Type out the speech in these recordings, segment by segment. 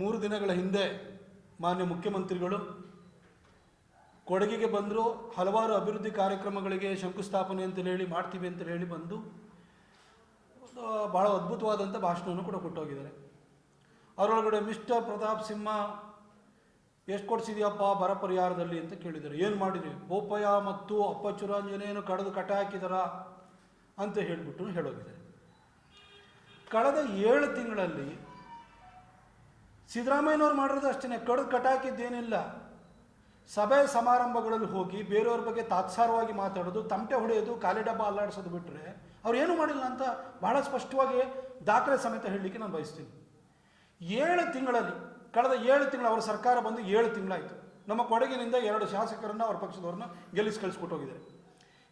ಮೂರು ದಿನಗಳ ಹಿಂದೆ ಮಾನ್ಯ ಮುಖ್ಯಮಂತ್ರಿಗಳು ಕೊಡಗಿಗೆ ಬಂದರು, ಹಲವಾರು ಅಭಿವೃದ್ಧಿ ಕಾರ್ಯಕ್ರಮಗಳಿಗೆ ಶಂಕುಸ್ಥಾಪನೆ ಅಂತ ಹೇಳಿ, ಮಾಡ್ತೀವಿ ಅಂತ ಹೇಳಿ ಬಂದು ಬಹಳ ಅದ್ಭುತವಾದಂಥ ಭಾಷಣವನ್ನು ಕೂಡ ಕೊಟ್ಟೋಗಿದ್ದಾರೆ. ಅದರೊಳಗಡೆ ಮಿಸ್ಟರ್ ಪ್ರತಾಪ್ ಸಿಂಹ, ಎಷ್ಟು ಕೊಡ್ಸಿದ್ಯಪ್ಪ ಬರ ಪರಿಹಾರದಲ್ಲಿ? ಅಂತ ಕೇಳಿದ್ದಾರೆ. ಏನು ಮಾಡಿದ್ರಿ ಬೋಪಯ್ಯ ಮತ್ತು ಅಪ್ಪಚ್ಚುರಾಂಜನೇಯನ್ನು ಕಡಿದು ಕಟ ಹಾಕಿದಾರ ಅಂತ ಹೇಳಿಬಿಟ್ಟು ಹೇಳೋಗಿದ್ದಾರೆ. ಕಳೆದ ಏಳು ತಿಂಗಳಲ್ಲಿ ಸಿದ್ದರಾಮಯ್ಯನವ್ರು ಮಾಡಿರೋದು ಅಷ್ಟೇ ಕಡ್ದು ಕಟಾಕಿದ್ದೇನಿಲ್ಲ. ಸಭೆ ಸಮಾರಂಭಗಳಲ್ಲಿ ಹೋಗಿ ಬೇರೆಯವ್ರ ಬಗ್ಗೆ ತಾತ್ಸಾರವಾಗಿ ಮಾತಾಡೋದು, ತಮಟೆ ಹೊಡೆಯೋದು, ಖಾಲಿ ಡಬ್ಬ ಅಲ್ಲಾಡಿಸೋದು ಬಿಟ್ಟರೆ ಅವ್ರು ಏನೂ ಮಾಡಿಲ್ಲ ಅಂತ ಬಹಳ ಸ್ಪಷ್ಟವಾಗಿ ದಾಖಲೆ ಸಮೇತ ಹೇಳಲಿಕ್ಕೆ ನಾನು ಬಯಸ್ತೀನಿ. ಏಳು ತಿಂಗಳಲ್ಲಿ, ಕಳೆದ ಏಳು ತಿಂಗಳು ಅವರ ಸರ್ಕಾರ ಬಂದು ಏಳು ತಿಂಗಳಾಯಿತು. ನಮ್ಮ ಕೊಡಗಿನಿಂದ ಎರಡು ಶಾಸಕರನ್ನು ಅವ್ರ ಪಕ್ಷದವ್ರನ್ನ ಗೆಲ್ಲಿಸಿ ಕಳಿಸ್ಕೊಟ್ಟು ಹೋಗಿದ್ದಾರೆ.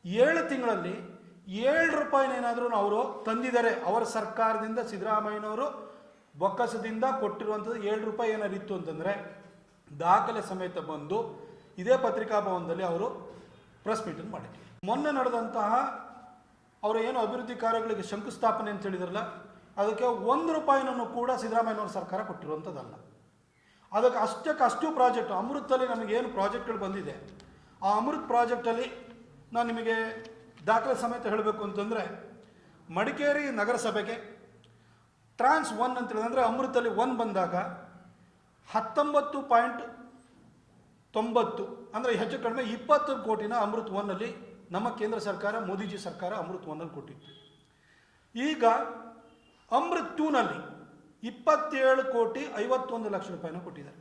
ಏಳು ತಿಂಗಳಲ್ಲಿ ಏಳು ರೂಪಾಯಿನೇನಾದರೂ ಅವರು ತಂದಿದ್ದಾರೆ. ಅವರ ಸರ್ಕಾರದಿಂದ ಸಿದ್ದರಾಮಯ್ಯನವರು ಬೊಕ್ಕಸದಿಂದ ಕೊಟ್ಟಿರುವಂಥದ್ದು ಏಳು ರೂಪಾಯಿ ಏನಾರು ಇತ್ತು ಅಂತಂದರೆ ದಾಖಲೆ ಸಮೇತ ಬಂದು ಇದೇ ಪತ್ರಿಕಾ ಭವನದಲ್ಲಿ ಅವರು ಪ್ರೆಸ್ ಮೀಟನ್ನು ಮಾಡಿದ್ರು. ಮೊನ್ನೆ ನಡೆದಂತಹ ಅವರ ಏನು ಅಭಿವೃದ್ಧಿ ಕಾರ್ಯಗಳಿಗೆ ಶಂಕುಸ್ಥಾಪನೆ ಅಂತ ಹೇಳಿದ್ರಲ್ಲ, ಅದಕ್ಕೆ ಒಂದು ರೂಪಾಯಿನೂ ಕೂಡ ಸಿದ್ದರಾಮಯ್ಯನವ್ರ ಸರ್ಕಾರ ಕೊಟ್ಟಿರುವಂಥದ್ದಲ್ಲ. ಅದಕ್ಕೆ ಅಷ್ಟಕ್ಕೆ ಅಷ್ಟು ಪ್ರಾಜೆಕ್ಟ್ ಅಮೃತಲ್ಲಿ ನಮಗೇನು ಪ್ರಾಜೆಕ್ಟ್ಗಳು ಬಂದಿದೆ, ಆ ಅಮೃತ್ ಪ್ರಾಜೆಕ್ಟಲ್ಲಿ ನಾನು ನಿಮಗೆ ದಾಖಲೆ ಸಮೇತ ಹೇಳಬೇಕು ಅಂತಂದರೆ ಮಡಿಕೇರಿ ನಗರಸಭೆಗೆ ಟ್ರಾನ್ಸ್ ಒನ್ ಅಂತ ಹೇಳಿದ್ರೆ ಅಮೃತಲ್ಲಿ ಒನ್ ಬಂದಾಗ ಹತ್ತೊಂಬತ್ತು ಪಾಯಿಂಟ್ ತೊಂಬತ್ತು, ಅಂದರೆ ಹೆಚ್ಚು ಕಡಿಮೆ ಇಪ್ಪತ್ತು ಕೋಟಿನ ಅಮೃತ್ ಒನ್ನಲ್ಲಿ ನಮ್ಮ ಕೇಂದ್ರ ಸರ್ಕಾರ, ಮೋದಿಜಿ ಸರ್ಕಾರ ಅಮೃತ್ ಒನ್ನಲ್ಲಿ ಕೊಟ್ಟಿತ್ತು. ಈಗ ಅಮೃತ್ ಟೂನಲ್ಲಿ ಇಪ್ಪತ್ತೇಳು ಕೋಟಿ ಐವತ್ತೊಂದು ಲಕ್ಷ ರೂಪಾಯಿನ ಕೊಟ್ಟಿದ್ದಾರೆ.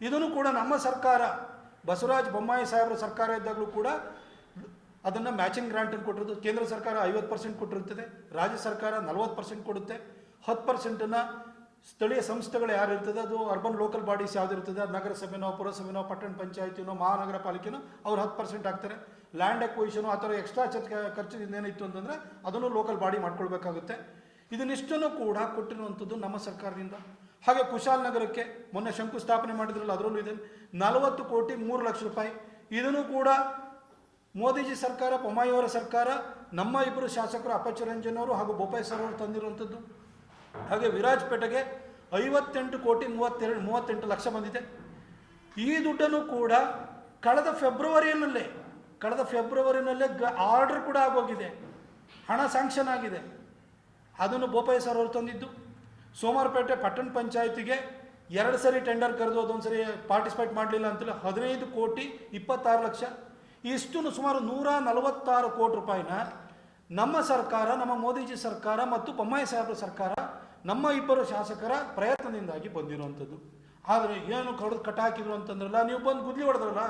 ಇದನ್ನು ಕೂಡ ನಮ್ಮ ಸರ್ಕಾರ, ಬಸವರಾಜ ಬೊಮ್ಮಾಯಿ ಸಾಹೇಬರ ಸರ್ಕಾರ ಇದ್ದಾಗಲೂ ಕೂಡ ಅದನ್ನು ಮ್ಯಾಚಿಂಗ್ ಗ್ರಾಂಟನ್ನು ಕೊಟ್ಟಿರೋದು. ಕೇಂದ್ರ ಸರ್ಕಾರ ಐವತ್ತು ಪರ್ಸೆಂಟ್ ಕೊಟ್ಟಿರುತ್ತದೆ, ರಾಜ್ಯ ಸರ್ಕಾರ ನಲವತ್ತು ಪರ್ಸೆಂಟ್ ಕೊಡುತ್ತೆ. ಹತ್ತು ಪರ್ಸೆಂಟನ್ನು ಸ್ಥಳೀಯ ಸಂಸ್ಥೆಗಳು ಯಾರು ಇರ್ತದೆ? ಅದು ಅರ್ಬನ್ ಲೋಕಲ್ ಬಾಡೀಸ್ ಯಾವ್ದಿರ್ತದೆ ಅದು ನಗರಸಭೆನೋ, ಪುರಸಭೆನೋ, ಪಟ್ಟಣ ಪಂಚಾಯತಿನೋ ಮಹಾನಗರ ಪಾಲಿಕೆನೋ ಅವ್ರು ಹತ್ತು ಪರ್ಸೆಂಟ್ ಹಾಕ್ತಾರೆ ಲ್ಯಾಂಡ್ ಅಕ್ವಿಷನು ಆ ಥರ ಎಕ್ಸ್ಟ್ರಾ ಚರ್ಚ್ ಖರ್ಚು ಏನಿತ್ತು ಅಂತಂದರೆ ಅದನ್ನು ಲೋಕಲ್ ಬಾಡಿ ಮಾಡ್ಕೊಳ್ಬೇಕಾಗುತ್ತೆ. ಇದನ್ನಿಷ್ಟನ್ನು ಕೂಡ ಕೊಟ್ಟಿರುವಂಥದ್ದು ನಮ್ಮ ಸರ್ಕಾರದಿಂದ. ಹಾಗೆ ಕುಶಾಲನಗರಕ್ಕೆ ಮೊನ್ನೆ ಶಂಕುಸ್ಥಾಪನೆ ಮಾಡಿದ್ರಲ್ಲ, ಅದರಲ್ಲೂ ಇದೆ. ನಲವತ್ತು ಕೋಟಿ ಮೂರು ಲಕ್ಷ ರೂಪಾಯಿ. ಇದನ್ನು ಕೂಡ ಮೋದಿಜಿ ಸರ್ಕಾರ ಪೊಮ್ಮಾಯಿಯವರ ಸರ್ಕಾರ, ನಮ್ಮ ಇಬ್ಬರು ಶಾಸಕರು ಅಪ್ಪಚ್ಚರಂಜನ್ ಅವರು ಹಾಗೂ ಬೋಪಾಯಿ ಸರ್ ಅವರು ತಂದಿರುವಂಥದ್ದು. ಹಾಗೆ ವಿರಾಜ್ಪೇಟೆಗೆ ಐವತ್ತೆಂಟು ಕೋಟಿ ಮೂವತ್ತೆರಡು, ಮೂವತ್ತೆಂಟು ಲಕ್ಷ ಬಂದಿದೆ. ಈ ದುಡ್ಡನ್ನು ಕೂಡ ಕಳೆದ ಫೆಬ್ರವರಿಯಲ್ಲೇ, ಕಳೆದ ಫೆಬ್ರವರಿನಲ್ಲೇ ಗ, ಆರ್ಡರ್ ಕೂಡ ಆಗೋಗಿದೆ. ಹಣ ಸ್ಯಾಂಕ್ಷನ್ ಆಗಿದೆ. ಅದನ್ನು ಬೋಪಯ್ಯ ಸರ್ ಅವರು ತಂದಿದ್ದು. ಸೋಮವಾರಪೇಟೆ ಪಟ್ಟಣ ಪಂಚಾಯತಿಗೆ ಎರಡು ಸರಿ ಟೆಂಡರ್ ಕರೆದು ಅದೊಂದು ಸರಿ ಪಾರ್ಟಿಸಿಪೇಟ್ ಮಾಡಲಿಲ್ಲ ಅಂತೇಳಿ ಹದಿನೈದು ಕೋಟಿ ಇಪ್ಪತ್ತಾರು ಲಕ್ಷ. ಇಷ್ಟು ಸುಮಾರು ನೂರ ನಲವತ್ತಾರು ಕೋಟಿ ರೂಪಾಯಿನ ನಮ್ಮ ಸರ್ಕಾರ, ನಮ್ಮ ಮೋದಿಜಿ ಸರ್ಕಾರ ಮತ್ತು ಬೊಮ್ಮಾಯಿ ಸಾಹೇಬ್ರ ಸರ್ಕಾರ ನಮ್ಮ ಇಬ್ಬರು ಶಾಸಕರ ಪ್ರಯತ್ನದಿಂದಾಗಿ ಬಂದಿರುವಂಥದ್ದು. ಆದರೆ ಏನು ಕಡ್ದು ಕಟ್ಟಾಕಿದ್ರು ಅಂತಂದ್ರಲ್ಲ, ನೀವು ಬಂದು ಗುದ್ಲಿ ಹೊಡೆದ್ರಲ್ಲ?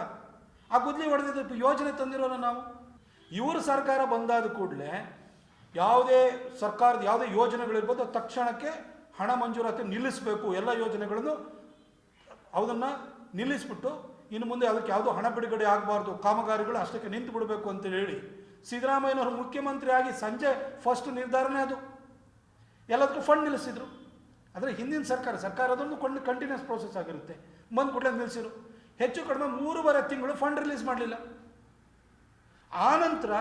ಆ ಗುದ್ಲಿ ಹೊಡೆದಿದ್ದು ಯೋಜನೆ ತಂದಿರೋಲ್ಲ ನಾವು. ಇವರು ಸರ್ಕಾರ ಬಂದಾದ ಕೂಡಲೇ ಯಾವುದೇ ಸರ್ಕಾರದ ಯಾವುದೇ ಯೋಜನೆಗಳಿರ್ಬೋದು ತಕ್ಷಣಕ್ಕೆ ಹಣ ಮಂಜೂರಾತಿ ನಿಲ್ಲಿಸಬೇಕು. ಎಲ್ಲ ಯೋಜನೆಗಳನ್ನು ಅದನ್ನು ನಿಲ್ಲಿಸ್ಬಿಟ್ಟು ಇನ್ನು ಮುಂದೆ ಅದಕ್ಕೆ ಯಾವುದೋ ಹಣ ಬಿಡುಗಡೆ ಆಗಬಾರ್ದು, ಕಾಮಗಾರಿಗಳು ಅಷ್ಟಕ್ಕೆ ನಿಂತು ಬಿಡಬೇಕು ಅಂತ ಹೇಳಿ ಸಿದ್ದರಾಮಯ್ಯನವರು ಮುಖ್ಯಮಂತ್ರಿಯಾಗಿ ಸಂಜೆ ಫಸ್ಟ್ ನಿರ್ಧಾರನೇ ಅದು. ಎಲ್ಲದಕ್ಕೂ ಫಂಡ್ ನಿಲ್ಲಿಸಿದ್ರು. ಆದರೆ ಹಿಂದಿನ ಸರ್ಕಾರ ಸರ್ಕಾರ ಅದೊಂದು ಕೊಂಡು ಕಂಟಿನ್ಯೂಸ್ ಪ್ರೋಸೆಸ್ ಆಗಿರುತ್ತೆ. ಬಂದು ಕೂಡಲೇ ನಿಲ್ಲಿಸಿದ್ರು ಹೆಚ್ಚು ಕಡಿಮೆ ಮೂರುವರೆ ತಿಂಗಳು ಫಂಡ್ ರಿಲೀಸ್ ಮಾಡಲಿಲ್ಲ. ಆನಂತರ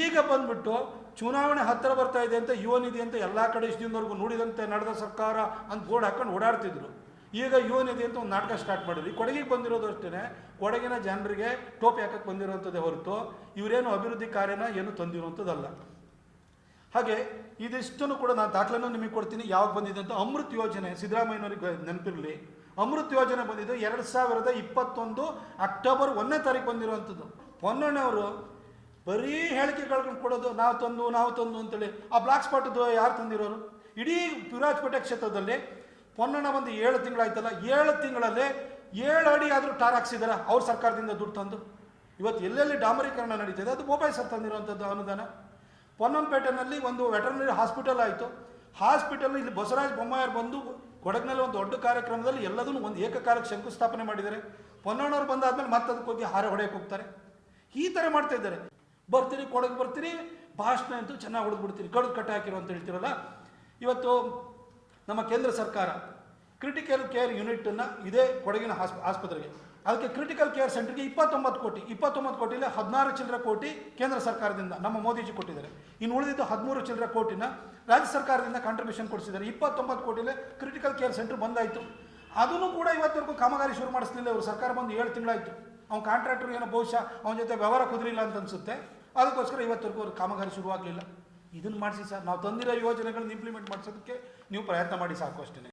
ಈಗ ಬಂದ್ಬಿಟ್ಟು ಚುನಾವಣೆ ಹತ್ತಿರ ಬರ್ತಾ ಇದೆ ಅಂತ ಯುವ ನಿಧಿ ಅಂತ ಎಲ್ಲ ಕಡೆ ಇಷ್ಟು ದಿನದವರೆಗೂ ನುಡಿದಂತೆ ನಡೆದ ಸರ್ಕಾರ ಅಂತ ಬೋರ್ಡ್ ಹಾಕೊಂಡು ಓಡಾಡ್ತಿದ್ರು. ಈಗ ಯುವ ನಿಧಿ ಅಂತ ಒಂದು ನಾಟಕ ಸ್ಟಾರ್ಟ್ ಮಾಡಿದ್ರು. ಕೊಡಗಿಗೆ ಬಂದಿರೋದು ಅಷ್ಟೇ ಕೊಡಗಿನ ಜನರಿಗೆ ಟೋಪಿ ಹಾಕಕ್ಕೆ ಬಂದಿರುವಂಥದ್ದೇ ಹೊರತು ಇವರೇನು ಅಭಿವೃದ್ಧಿ ಕಾರ್ಯನ ಏನು ತಂದಿರುವಂಥದ್ದಲ್ಲ ಹಾಗೆ ಇದಿಷ್ಟನ್ನು ಕೂಡ ನಾನು ದಾಖಲನ್ನು ನಿಮಗೆ ಕೊಡ್ತೀನಿ. ಯಾವಾಗ ಬಂದಿದೆ ಅಂತ ಅಮೃತ್ ಯೋಜನೆ, ಸಿದ್ದರಾಮಯ್ಯನವರಿಗೆ ನೆನಪಿರಲಿ. ಅಮೃತ್ ಯೋಜನೆ ಬಂದಿದ್ದು ಎರಡು ಸಾವಿರದ ಇಪ್ಪತ್ತೊಂದು ಅಕ್ಟೋಬರ್ ಒಂದನೇ ತಾರೀಕು ಬಂದಿರುವಂಥದ್ದು. ಪೊನ್ನಣ್ಣವರು ಬರೀ ಕಳ್ಕೊಂಡು ಕೊಡೋದು, ನಾವು ತಂದು ನಾವು ತಂದು ಅಂತೇಳಿ ಆ ಬ್ಲಾಕ್ ಸ್ಪಾಟದ್ದು ಯಾರು ತಂದಿರೋರು? ಇಡೀ ವಿರಾಜಪೇಟೆ ಕ್ಷೇತ್ರದಲ್ಲಿ ಪೊನ್ನಣ್ಣ ಬಂದು ಏಳು ತಿಂಗಳಾಯ್ತಲ್ಲ, ಏಳು ತಿಂಗಳಲ್ಲೇ ಏಳು ಅಡಿ ಆದರೂ ಟಾರ್ ಹಾಕ್ಸಿದಾರ? ಅವ್ರ ಸರ್ಕಾರದಿಂದ ದುಡ್ಡು ತಂದು. ಇವತ್ತು ಎಲ್ಲೆಲ್ಲಿ ಡಾಮರೀಕರಣ ನಡೀತಿದೆ, ಅದು ಮೊಬೈಲ್ ಸರ್ ತಂದಿರುವಂಥದ್ದು ಅನುದಾನ. ಪೊನ್ನಂಪೇಟೆನಲ್ಲಿ ಒಂದು ವೆಟರ್ನರಿ ಹಾಸ್ಪಿಟಲ್ ಆಯಿತು. ಹಾಸ್ಪಿಟಲ್ ಇಲ್ಲಿ ಬಸವರಾಜ ಬೊಮ್ಮಾಯರ್ ಬಂದು ಕೊಡಗಿನಲ್ಲಿ ಒಂದು ದೊಡ್ಡ ಕಾರ್ಯಕ್ರಮದಲ್ಲಿ ಎಲ್ಲದನ್ನು ಒಂದು ಏಕಕಾಲಕ್ಕೆ ಶಂಕುಸ್ಥಾಪನೆ ಮಾಡಿದ್ದಾರೆ. ಪೊನ್ನಣ್ಣವ್ರು ಬಂದಾದ್ಮೇಲೆ ಮತ್ತೆ ಅದಕ್ಕೆ ಹೋಗಿ ಹಾರೆ ಹೊಡೆಯಕ್ಕೆ ಹೋಗ್ತಾರೆ. ಈ ಥರ ಮಾಡ್ತಾ ಇದ್ದಾರೆ. ಬರ್ತೀರಿ, ಕೊಡಗೆ ಬರ್ತೀರಿ, ಭಾಷಣ ಅಂತೂ ಚೆನ್ನಾಗಿ ಹೊಡೆದ್ಬಿಡ್ತೀರಿ ಕಡು ಕಟ್ಟ ಹಾಕಿರೋ ಅಂತ ಹೇಳ್ತೀರಲ್ಲ? ಇವತ್ತು ನಮ್ಮ ಕೇಂದ್ರ ಸರ್ಕಾರ ಕ್ರಿಟಿಕಲ್ ಕೇರ್ ಯೂನಿಟನ್ನು ಇದೇ ಕೊಡಗಿನ ಆಸ್ಪತ್ರೆಗೆ ಅದಕ್ಕೆ ಕ್ರಿಟಿಕಲ್ ಕೇರ್ ಸೆಂಟರ್ಗೆ ಇಪ್ಪತ್ತೊಂಬತ್ತು ಕೋಟಿ, ಇಪ್ಪತ್ತೊಂಬತ್ತು ಕೋಟಿಲಿ ಹದಿನಾರು ಚಿಲ್ಲರೆ ಕೋಟಿ ಕೇಂದ್ರ ಸರ್ಕಾರದಿಂದ ನಮ್ಮ ಮೋದಿಜಿ ಕೊಟ್ಟಿದ್ದಾರೆ. ಇನ್ನು ಉಳಿದಿದ್ದು ಹದಿಮೂರು ಚಿಲ್ಲರೆ ಕೋಟಿನ ರಾಜ್ಯ ಸರ್ಕಾರದಿಂದ ಕಾಂಟ್ರಿಬ್ಯೂಷನ್ ಕೊಡಿಸಿದ್ದಾರೆ. ಇಪ್ಪತ್ತೊಂಬತ್ತು ಕೋಟಿಲೆ ಕ್ರಿಟಿಕಲ್ ಕೇರ್ ಸೆಂಟರ್ ಬಂದಾಯಿತು. ಅದನ್ನು ಕೂಡ ಇವತ್ತವರೆಗೂ ಕಾಮಗಾರಿ ಶುರು ಮಾಡಿಸ್ಲಿಲ್ಲ ಅವರು ಸರ್ಕಾರ ಬಂದು ಏಳು ತಿಂಗಳಾಯಿತು. ಅವ್ನು ಕಾಂಟ್ರಾಕ್ಟರ್ ಏನೋ ಬಹುಶಃ ಅವನ ಜೊತೆ ವ್ಯವಹಾರ ಕುದುರಿಲ್ಲ ಅಂತ ಅನಿಸುತ್ತೆ. ಅದಕ್ಕೋಸ್ಕರ ಇವತ್ತವರೆಗೂ ಅವ್ರು ಕಾಮಗಾರಿ ಶುರುವಾಗಲಿಲ್ಲ. ಇದನ್ನು ಮಾಡಿಸಿ ಸರ್. ನಾವು ತಂದಿರೋ ಯೋಜನೆಗಳನ್ನ ಇಂಪ್ಲಿಮೆಂಟ್ ಮಾಡಿಸೋದಕ್ಕೆ ನೀವು ಪ್ರಯತ್ನ ಮಾಡಿ ಸಾಕು ಅಷ್ಟೇ.